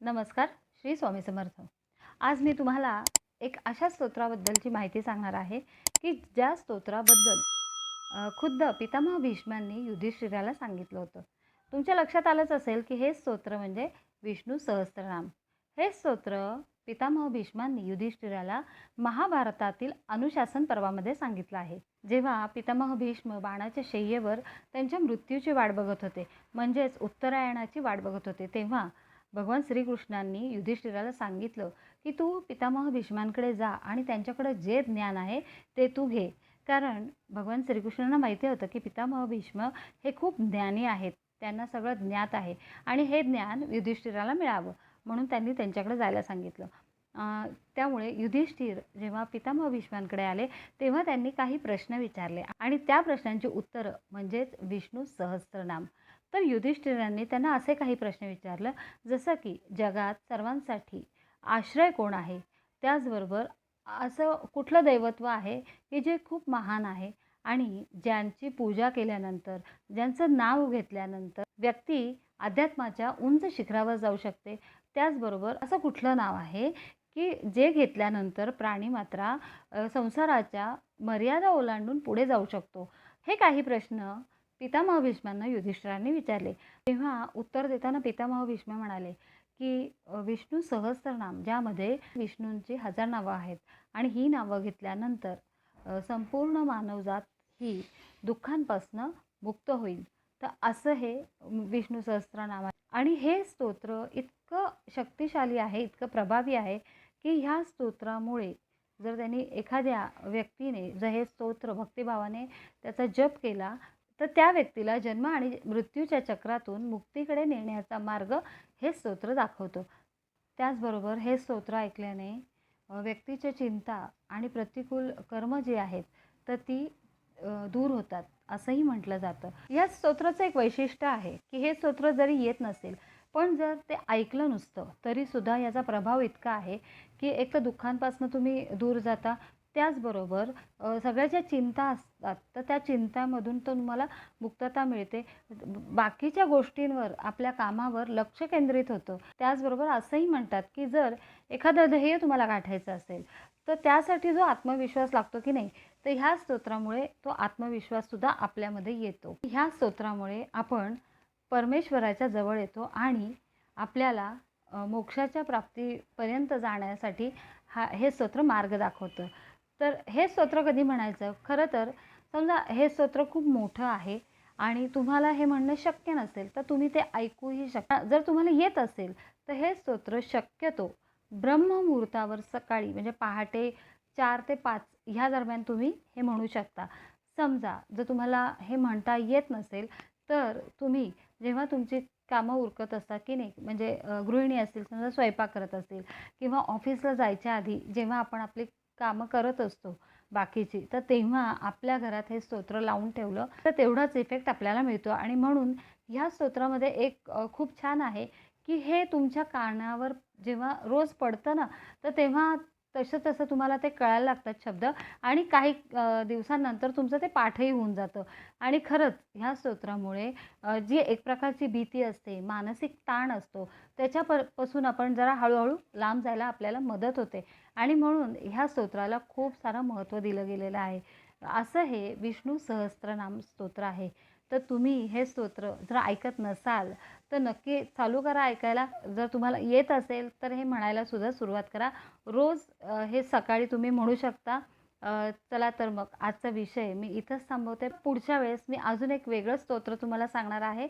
नमस्कार श्री स्वामी समर्थ. आज मी तुम्हाला एक अशा स्तोत्राबद्दलची माहिती सांगणार आहे की ज्या स्तोत्राबद्दल खुद्द पितामह भीष्मांनी युधिष्ठिराला सांगितलं होतं. तुमच्या लक्षात आलंच असेल की हे स्तोत्र म्हणजे विष्णू सहस्त्रनाम. हे स्तोत्र पितामह भीष्मांनी युधिष्ठिराला महाभारतातील अनुशासन पर्वामध्ये सांगितलं आहे. जेव्हा पितामह भीष्म बाणाच्या शय्येवर त्यांच्या मृत्यूची वाट बघत होते म्हणजेच उत्तरायणाची वाट बघत होते तेव्हा भगवान श्रीकृष्णांनी युधिष्ठिराला सांगितलं की तू पितामह भीष्मांकडे जा आणि त्यांच्याकडे जे ज्ञान आहे ते तू घे. कारण भगवान श्रीकृष्णांना माहिती होतं की पितामह भीष्म हे खूप ज्ञानी आहेत. त्यांना सगळं ज्ञात आहे. आणि हे ज्ञान युधिष्ठिराला मिळावं म्हणून त्यांनी त्यांच्याकडे जायला सांगितलं. त्यामुळे युधिष्ठिर जेव्हा पितामह भीष्मांकडे आले तेव्हा त्यांनी काही प्रश्न विचारले. आणि त्या प्रश्नांची उत्तरं म्हणजेच विष्णू सहस्त्रनाम तर युधिष्ठिरांनी त्यांना असे काही प्रश्न विचारलं जसं की जगात सर्वांसाठी आश्रय कोण आहे? त्याचबरोबर असं कुठलं दैवत्व आहे की जे खूप महान आहे? आणि ज्यांची पूजा केल्यानंतर ज्यांचं नाव घेतल्यानंतर व्यक्ती अध्यात्माच्या उंच शिखरावर जाऊ शकते? त्याचबरोबर असं कुठलं नाव आहे की जे घेतल्यानंतर प्राणी मात्रा संसाराच्या मर्यादा ओलांडून पुढे जाऊ शकतो? हे काही प्रश्न पितामह भीष्मांना युधिष्ठिरांनी विचारले. तेव्हा उत्तर देताना पितामह भीष्म म्हणाले की विष्णू सहस्रनाम ज्यामध्ये विष्णूंची हजार नावं आहेत आणि ही नावं घेतल्यानंतर संपूर्ण मानवजात ही दुःखांपासनं मुक्त होईल. तर असं हे विष्णू सहस्रनाम आहे. आणि हे स्तोत्र इतकं शक्तिशाली आहे इतकं प्रभावी आहे की ह्या स्तोत्रामुळे जर त्यांनी एखाद्या व्यक्तीने जर हे स्तोत्र भक्तिभावाने त्याचा जप केला तर त्या व्यक्तीला जन्म आणि मृत्यूच्या चक्रातून मुक्तीकडे नेण्याचा मार्ग हे स्तोत्र दाखवतो. त्याचबरोबर हे स्तोत्र ऐकल्याने व्यक्तीच्या चिंता आणि प्रतिकूल कर्म जी आहेत तर ती दूर होतात असंही म्हटलं जातं. या स्तोत्राचं एक वैशिष्ट्य आहे की हे स्तोत्र जरी येत नसेल पण जर ते ऐकलं नुसतं तरीसुद्धा याचा प्रभाव इतका आहे की एक तर दुःखांपासून तुम्ही दूर जाता त्याचबरोबर सगळ्या ज्या चिंता असतात तर त्या चिंतामधून तर तुम्हाला मुक्तता मिळते. बाकीच्या गोष्टींवर आपल्या कामावर लक्ष केंद्रित होतं. त्याचबरोबर असंही म्हणतात की जर एखादं ध्येय तुम्हाला गाठायचं असेल तर त्यासाठी जो आत्मविश्वास लागतो की नाही तर ह्या स्तोत्रामुळे तो आत्मविश्वाससुद्धा आपल्यामध्ये येतो. ह्या स्तोत्रामुळे आपण परमेश्वराच्या जवळ येतो आणि आपल्याला मोक्षाच्या प्राप्तीपर्यंत जाण्यासाठी हा हे स्तोत्र मार्ग दाखवतं. तर हे स्तोत्र कधी म्हणायचं? खरं तर समजा हे स्तोत्र खूप मोठं आहे आणि तुम्हाला हे म्हणणं शक्य नसेल तर तुम्ही ते ऐकूही शकता. जर तुम्हाला येत असेल तर हे स्तोत्र शक्यतो ब्रह्ममुहूर्तावर सकाळी म्हणजे पहाटे चार ते पाच ह्या दरम्यान तुम्ही हे म्हणू शकता. समजा जर तुम्हाला हे म्हणता येत नसेल तर तुम्ही जेव्हा तुमची कामं उरकत असतात की नाही म्हणजे गृहिणी असतील समजा स्वयंपाक करत असतील किंवा ऑफिसला जायच्या आधी जेव्हा आपण आपली कामं करत असतो बाकीची. तर तेव्हा आपल्या घरात हे स्तोत्र लावून ठेवलं तर तेवढाच इफेक्ट आपल्याला मिळतो. आणि म्हणून ह्या स्तोत्रामध्ये एक खूप छान आहे की हे तुमच्या कानावर जेव्हा रोज पडतं ना तर तेव्हा तसं तसं तुम्हाला ते कळायला लागतात शब्द आणि काही दिवसांनंतर तुमचं ते पाठही होऊन जातं. आणि खरंच ह्या स्तोत्रामुळे जी एक प्रकारची भीती असते मानसिक ताण असतो त्याच्या प पासून आपण जरा हळूहळू लांब जायला आपल्याला मदत होते. आणि म्हणून ह्या स्तोत्राला खूप सारं महत्त्व दिलं गेलेलं आहे. असं हे विष्णू सहस्त्रनाम स्तोत्र आहे. तर तुम्ही हे स्तोत्र जर ऐकत नसाल तर नक्की चालू करा ऐकायला. जर तुम्हाला येत असेल तर हे म्हणायला सुद्धा सुरुवात करा. रोज हे सकाळी तुम्ही म्हणू शकता चला तर मग आजचा विषय मी इथंच थांबवते. पुढच्या वेळेस मी अजून एक वेगळं स्तोत्र तुम्हाला सांगणार आहे.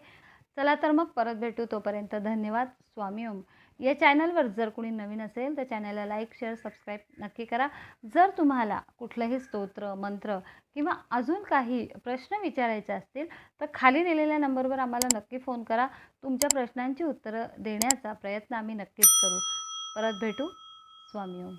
चला तर मग परत भेटू तोपर्यंत. धन्यवाद. स्वामी ओम. या चॅनलवर जर कोणी नवीन असेल तर चॅनलला लाईक शेअर सबस्क्राईब नक्की करा. जर तुम्हाला कुठलंही स्तोत्र मंत्र किंवा अजून काही प्रश्न विचारायचे असतील तर खाली दिलेल्या नंबरवर आम्हाला नक्की फोन करा. तुमच्या प्रश्नांची उत्तरं देण्याचा प्रयत्न आम्ही नक्कीच करू. परत भेटू. स्वामी ओम.